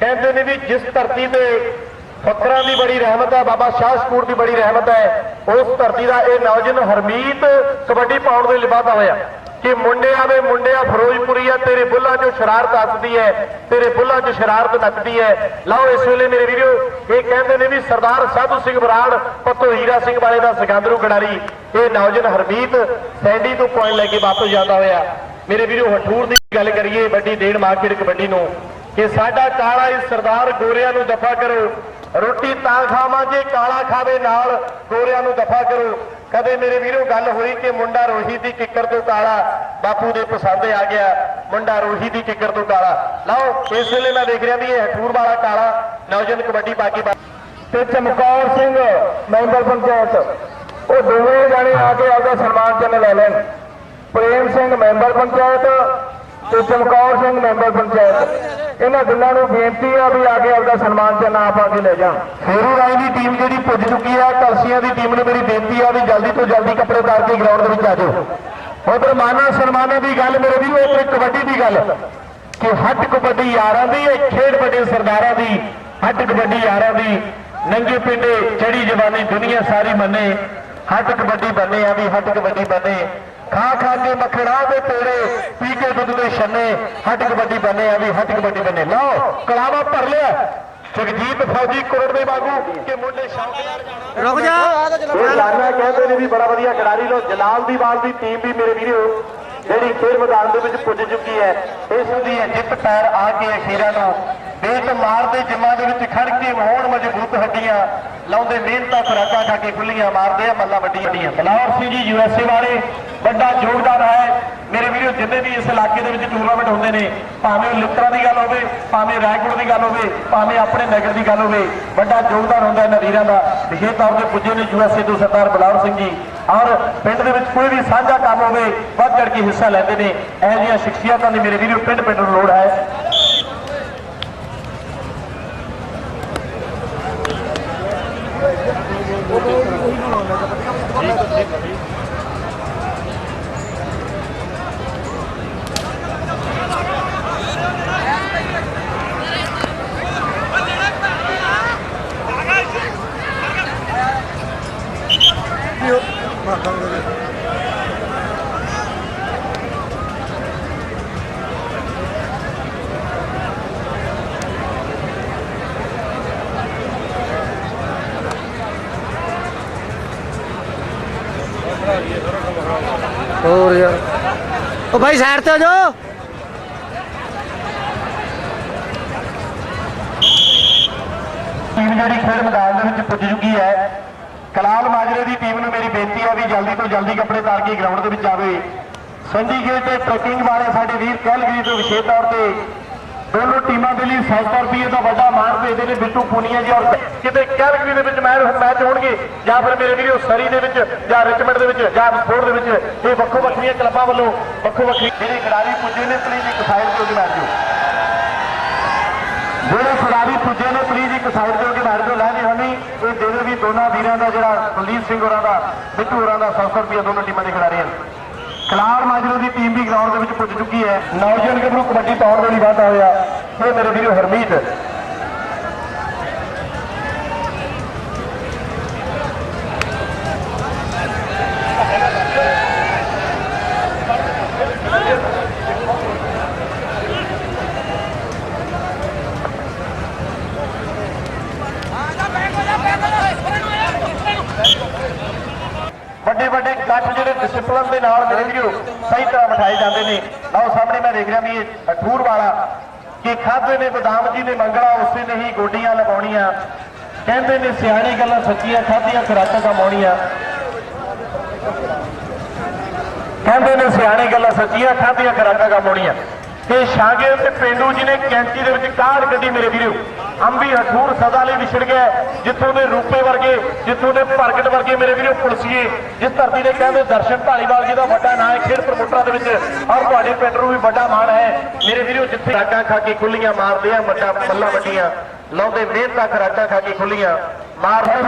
ਕਹਿੰਦੇ ਨੇ ਵੀ ਜਿਸ ਧਰਤੀ ਤੇ ਫਕਰਾਂ ਦੀ ਬੜੀ ਰਹਿਮਤ ਹੈ, ਬਾਬਾ ਸ਼ਾਹ ਸ਼ਕੂਰ ਦੀ ਬੜੀ ਰਹਿਮਤ ਹੈ, ਉਸ ਧਰਤੀ ਦਾ ਇਹ ਨੌਜਵਾਨ ਹਰਮੀਤ ਕਬੱਡੀ ਪਾਉਣ ਦੇ ਲਈ ਵਾਧਾ ਹੋਇਆ। ਕਿ ਮੁੰਡਿਆਂ ਵੇ ਫਿਰੋਜ਼ਪੁਰੀ ਆ ਤੇਰੇ ਬੁੱਲਾਂ 'ਚੋਂ ਸ਼ਰਾਰਤ ਹੱਸਦੀ ਹੈ, ਤੇਰੇ ਬੁੱਲਾਂ 'ਚ ਸ਼ਰਾਰਤ ਨੱਚਦੀ ਹੈ। ਲਓ ਇਸ ਵੇਲੇ ਮੇਰੇ ਵੀਰੋ, ਇਹ ਕਹਿੰਦੇ ਨੇ ਵੀ ਸਰਦਾਰ ਸਾਧੂ ਸਿੰਘ ਬਰਾੜ, ਪੱਤੋ ਹੀਰਾ ਸਿੰਘ ਵਾਲੇ ਦਾ ਸਿਕੰਦਰੂ ਖਿਡਾਰੀ, ਇਹ ਨੌਜਵਾਨ ਹਰਮੀਤ ਸੈਂਡੀ ਤੋਂ ਪੁਆਇੰਟ ਲੈ ਕੇ ਵਾਪਸ ਜਾਂਦਾ ਹੋਇਆ। ਮੇਰੇ ਵੀਰੋ, ਹਠੂਰ ਦੀ ਗੱਲ ਕਰੀਏ, ਵੱਡੀ ਦੇਣ ਮਾਰਕੀਟ ਕਬੱਡੀ ਨੂੰ। ਕਿ ਸਾਡਾ ਕਾਲਾ ਇਸ ਸਰਦਾਰ ਗੋਰਿਆਂ ਨੂੰ ਦਫਾ ਕਰੋ। ਰੋਟੀ ਤਾਂ ਖਾਵਾਂ ਜੇ ਕਾਲਾ ਖਾਵੇ ਨਾਲ ਗੋਰਿਆਂ ਨੂੰ ਦਫਾ ਕਰੋ। ਕਦੇ ਮੇਰੇ ਵੀਰੋ ਗੱਲ ਹੋਈ ਕਿ ਮੁੰਡਾ ਰੋਹੀ ਦੀ ਕਿੱਕਰ ਤੋਂ ਕਾਲਾ ਬਾਪੂ ਦੇ ਪਸੰਦ ਆ ਗਿਆ? ਮੁੰਡਾ ਰੋਹੀ ਦੀ ਕਿੱਕਰ ਤੋਂ ਕਾਲਾ। ਲਓ, ਇਸ ਵੇਲੇ ਮੈਂ ਦੇਖ ਰਿਹਾ ਵੀ ਇਹ ਹਠੂਰ ਵਾਲਾ ਕਾਲਾ ਨੌਜਵਾਨ ਕਬੱਡੀ ਪਾ ਕੇ ਤੇ ਚਮਕੌਰ ਸਿੰਘ, ਮੈਂਬਰ ਪੰਚਾਇਤ, ਉਹ ਦੋਵੇਂ ਜਾਣੇ ਆ ਕੇ ਆਪਦਾ ਸਨਮਾਨ ਚਿੰਨ੍ਹ ਲੈ ਲੈਣ। ਪ੍ਰੇਮ ਸਿੰਘ, ਮੈਂਬਰ ਪੰਚਾਇਤ ਤੇ ਚਮਕੌਰ ਸਿੰਘ ਮੈਂਬਰ ਪੰਚਾਇਤ। ਇਹਨਾਂ ਦੋਨਾਂ ਨੂੰ ਬੇਨਤੀ ਆ ਵੀ ਆ ਕੇ ਆਪਦਾ ਸਨਮਾਨ ਚਿੰਨ੍ਹ ਆਪ ਆ ਕੇ ਲੈ ਜਾਣ। ਫੇਰੂ ਰਾਈ ਦੀ ਟੀਮ ਜਿਹੜੀ ਪੁੱਜ ਚੁੱਕੀ ਆ ਕਲਸੀਆਂ ਦੀ ਟੀਮ ਨੂੰ ਮੇਰੀ ਬੇਨਤੀ ਆ ਵੀ ਜਲਦੀ ਤੋਂ ਜਲਦੀ ਕੱਪੜੇ ਉਤਾਰ ਕੇ ਗਰਾਊਂਡ ਦੇ ਵਿੱਚ ਆ ਜਾਓ। ਉਧਰ ਮਾਨਾ ਸਨਮਾਨਾਂ ਦੀ ਗੱਲ, ਮੇਰੇ ਵੀਰੋ ਉੱਪਰ ਕਬੱਡੀ ਦੀ ਗੱਲ। ਕਿ ਹੱਟ ਕਬੱਡੀ ਯਾਰਾਂ ਦੀ, ਇਹ ਖੇਡ ਵੱਡੇ ਸਰਦਾਰਾਂ ਦੀ, ਹੱਟ ਕਬੱਡੀ ਯਾਰਾਂ ਦੀ। ਨੰਗੇ ਪਿੰਡੇ, ਚੜੀ ਜਵਾਨੀ ਦੁਨੀਆ ਸਾਰੀ ਮੰਨੇ। ਹੱਟ ਕਬੱਡੀ ਬੰਨੇ ਆ ਵੀ ਹੱਟ ਕਬੱਡੀ ਬੰਨੇ। ਖਾ ਖਾ ਕੇ ਮੱਖਣਾ ਦੇ ਪੇੜੇ ਪੀ ਕੇ ਦੁੱਧ ਦੇ ਛੰਨੇ ਹੱਟ ਕਬੱਡੀ ਬੰਨੇ ਆ ਵੀ ਹੱਟ ਕਬੱਡੀ ਬੰਨੇ। ਲਓ ਕਲਾਵਾ ਭਰ ਲਿਆ। ਜਗਜੀਤ ਫੌਜੀ ਕੋਟ ਦੇ ਵਾਂਗੂ ਕਿ ਮੁੰਡੇ ਸ਼ੌਕਦਾਰ ਰੁਕ ਜਾ। ਇਹ ਜਾਨਣਾ ਕਹਿੰਦੇ ਨੇ ਵੀ ਬੜਾ ਵਧੀਆ ਖਿਡਾਰੀ ਲੋ ਜਲਾਲ ਦੀ ਬਾਲ ਦੀ ਟੀਮ ਵੀ ਮੇਰੇ ਵੀਰੋ ਜਿਹੜੀ ਖੇਡ ਮੈਦਾਨ ਦੇ ਵਿੱਚ ਪੁੱਜ ਚੁੱਕੀ ਹੈ। ਇਸ ਦੀ ਇਹ ਜਿੱਤ ਪੈਰ ਆ ਕੇ ਅਖੀਰਾਂ ਨੂੰ। ਬੇਟ ਮਾਰਦੇ ਜਿੰਮਾਂ ਦੇ ਵਿੱਚ ਖੜ ਕੇ ਹੋਣ ਮਜ਼ਬੂਤ ਹੱਡੀਆਂ ਲਾਉਂਦੇ ਮਿਹਨਤਾਂ ਖੁਰਾਕਾਂ ਖਾ ਕੇ ਖੁੱਲੀਆਂ ਮਾਰਦੇ ਆ ਮੱਲਾ ਵੱਡੀ ਵੱਡੀਆਂ ਬਲੌਰ ਸਿੰਘ ਜੀ ਯੂਐਸਏ ਵਾਲੇ। ਵੱਡਾ ਯੋਗਦਾਨ ਹੈ। ਮੇਰੇ ਵੀਰੋ, ਜਿੰਨੇ ਵੀ ਇਸ ਇਲਾਕੇ ਦੇ ਵਿੱਚ ਟੂਰਨਾਮੈਂਟ ਹੁੰਦੇ ਨੇ, ਭਾਵੇਂ ਉਹ ਲਿੱਤਰਾਂ ਦੀ ਗੱਲ ਹੋਵੇ, ਭਾਵੇਂ ਰਾਏਕੋਟ ਦੀ ਗੱਲ ਹੋਵੇ, ਭਾਵੇਂ ਆਪਣੇ ਨਗਰ ਦੀ ਗੱਲ ਹੋਵੇ, ਵੱਡਾ ਯੋਗਦਾਨ ਹੁੰਦਾ ਇਹਨਾਂ ਵੀਰਾਂ ਦਾ। ਵਿਸ਼ੇਸ਼ ਤੌਰ ਤੇ ਪੁੱਜੇ ਨੇ ਯੂਐਸਏ ਤੋਂ ਸਰਦਾਰ ਬਲੌਰ ਸਿੰਘ ਜੀ। ਔਰ ਪਿੰਡ ਦੇ ਵਿੱਚ ਕੋਈ ਵੀ ਸਾਂਝਾ ਕੰਮ ਹੋਵੇ, ਵੱਧ ਚੜ ਕੇ ਹਿੱਸਾ ਲੈਂਦੇ ਨੇ। ਇਹੋ ਜਿਹੀਆਂ ਸ਼ਖਸੀਅਤਾਂ ਦੀ ਮੇਰੇ ਵੀਰੋ, ਪਿੰਡ ਪਿੰਡ ਨੂੰ ਲੋੜ ਹੈ। ਹੋਰ ਯਾਰ। ਉਹ ਭਾਈ ਸਾਈਡ ਤੇ ਹੋ ਜਾਓ। ਟੀਮ ਜਿਹੜੀ ਖੇਡ ਮੈਦਾਨ ਦੇ ਵਿੱਚ ਪੁੱਜ ਚੁੱਕੀ ਹੈ। ਕਲਾਲ ਮਾਜਰੇ ਦੀ ਟੀਮ ਨੂੰ ਮੇਰੀ ਬੇਨਤੀ ਹੈ ਵੀ ਜਲਦੀ ਤੋਂ ਜਲਦੀ ਕੱਪੜੇ ਤਾਰ ਕੇ ਗਰਾਊਂਡ ਦੇ ਵਿੱਚ ਆਵੇ। ਸੰਡੀਗੇਟ ਤੇ ਟਰੈਕਿੰਗ ਵਾਲੇ ਸਾਡੇ ਵੀਰ ਕੈਲਗਰੀ ਤੋਂ ਵਿਸ਼ੇਸ਼ ਤੌਰ ਤੇ ਦੋਨੋਂ ਟੀਮਾਂ ਦੇ ਲਈ 700 ਰੁਪਏ ਦਾ ਵੱਡਾ ਮਾਣ ਭੇਜਦੇ ਨੇ ਬਿੱਟੂ ਪੂਨੀਆ ਜੀ ਔਰ ਕਿਤੇ ਕੈਲਗਰੀ ਦੇ ਵਿੱਚ ਮੈਚ ਮੈਚ ਹੋਣਗੇ ਜਾਂ ਫਿਰ ਮੇਰੇ ਵੀਰੋ ਸਰੀ ਦੇ ਵਿੱਚ ਜਾਂ ਰਿਚਮੰਡ ਦੇ ਵਿੱਚ ਜਾਂ ਸਪੋਰਟ ਦੇ ਵਿੱਚ, ਇਹ ਵੱਖੋ ਵੱਖਰੀਆਂ ਕਲੱਬਾਂ ਵੱਲੋਂ ਵੱਖੋ ਵੱਖਰੀ ਜਿਹੜੇ ਖਿਡਾਰੀ ਪੁੱਜੇ ਨੇ ਪਲੀਜ਼ ਇੱਕ ਸਾਈਡ ਤੇ ਹੋ ਕੇ ਬੈਠ ਜਿਹੜੇ ਦੂਜੇ ਨੇ ਪਲੀਜ਼ ਇੱਕ ਸਾਈਡ ਤੇ ਹੋ ਕੇ ਬੈਠ ਜਾਓ, ਲੈ ਜੀ ਹਮੀ ਇਹ ਦੇ ਵੀ ਦੋਨਾਂ ਵੀਰਾਂ ਦਾ, ਜਿਹੜਾ ਕੁਲਦੀਪ ਸਿੰਘ ਹੋਰਾਂ ਦਾ, ਬਿੱਟੂ ਹੋਰਾਂ ਦਾ 700 ਰੁਪਏ ਦੋਨੋਂ ਟੀਮਾਂ ਦੇ ਖਿਡਾਰੀਆਂ ਨੂੰ ਕਲਾਰ ਮਾਜਰੋ ਦੀ ਟੀਮ ਵੀ ਗਰਾਊਂਡ ਦੇ ਵਿੱਚ ਪੁੱਜ ਚੁੱਕੀ ਹੈ। ਨੌਜਵਾਨ ਗੱਭਰੂ ਕਬੱਡੀ ਤੌਰ ਤੇ ਲਈ ਵਾਧਾ ਹੋਇਆ। ਇਹ ਮੇਰੇ ਵੀਰੋ ਹਰਮੀਤ। ਵੱਡੇ ਵੱਡੇ ਜਿਹੜੇ ਡਿਸਪਲਨ ਦੇ ਨਾਲ ਮੇਰੇ ਵੀਰੋ ਸਹੀ ਤਰ੍ਹਾਂ ਬਿਠਾਏ ਜਾਂਦੇ ਨੇ। ਲਓ ਸਾਹਮਣੇ ਮੈਂ ਦੇਖ ਰਿਹਾ ਵੀ ਇਹ ਅਠੂਰ ਵਾਲਾ ਕਿ ਖਾਦੇ ਨੇ ਬਦਾਮ ਜੀ ਨੇ ਮੰਗਣਾ, ਉਸੇ ਨੇ ਹੀ ਗੋਡੀਆਂ ਲਗਾਉਣੀਆਂ ਕਹਿੰਦੇ ਨੇ ਸਿਆਣੀ ਗੱਲਾਂ ਸੱਚੀਆਂ, ਖਾਧੀਆਂ ਖੁਰਾਕਾਂ ਕਮਾਉਣੀਆਂ ਕਹਿੰਦੇ ਨੇ ਸਿਆਣੇ ਗੱਲਾਂ ਸੱਚੀਆਂ, ਖਾਧੀਆਂ ਖੁਰਾਕਾਂ ਕਮਾਉਣੀਆਂ ਤੇ ਸ਼ਾਗਿਰ ਤੇ ਪਿੰਡੂ ਜੀ ਨੇ ਕੈਂਚੀ ਦੇ ਵਿੱਚ ਕਾਢ ਕੱਢੀ ਮੇਰੇ ਵੀਰੋ। ਅੰਬੀ ਹਠੂਰ ਸਦਾ ਲਈ ਵਿਛੜ ਗਿਆ ਜਿੱਥੋਂ ਦੇ ਰੂਪੇ ਵਰਗੇ, ਜਿੱਥੋਂ ਦੇ ਪ੍ਰਗਟ ਵਰਗੇ ਮੇਰੇ ਵੀਰੋ ਪੁਲਸੀਏ, ਜਿਸ ਧਰਤੀ ਦੇ ਕਹਿੰਦੇ ਦਰਸ਼ਨ ਢਾਲੀਵਾਲ ਜੀ ਦਾ ਵੱਡਾ ਨਾਂ ਹੈ, ਖੇਡ ਪ੍ਰਮੋਟਰਾਂ ਦੇ ਵਿੱਚ ਔਰ ਤੁਹਾਡੇ ਪਿੰਡ ਨੂੰ ਵੀ ਵੱਡਾ ਮਾਣ ਹੈ। ਮੇਰੇ ਵੀਰੋ, ਜਿੱਥੇ ਖਰਾਕਾਂ ਖਾ ਕੇ ਖੁੱਲੀਆਂ ਮਾਰਦੇ ਆ, ਵੱਡਾ ਮੱਲਾ ਵੱਡੀਆਂ, ਲਾਉਂਦੇ ਮਿਹਨਤਾਂ ਖਰਾਕਾਂ ਖਾ ਕੇ ਖੁੱਲੀਆਂ, ਮਾਰਦੇ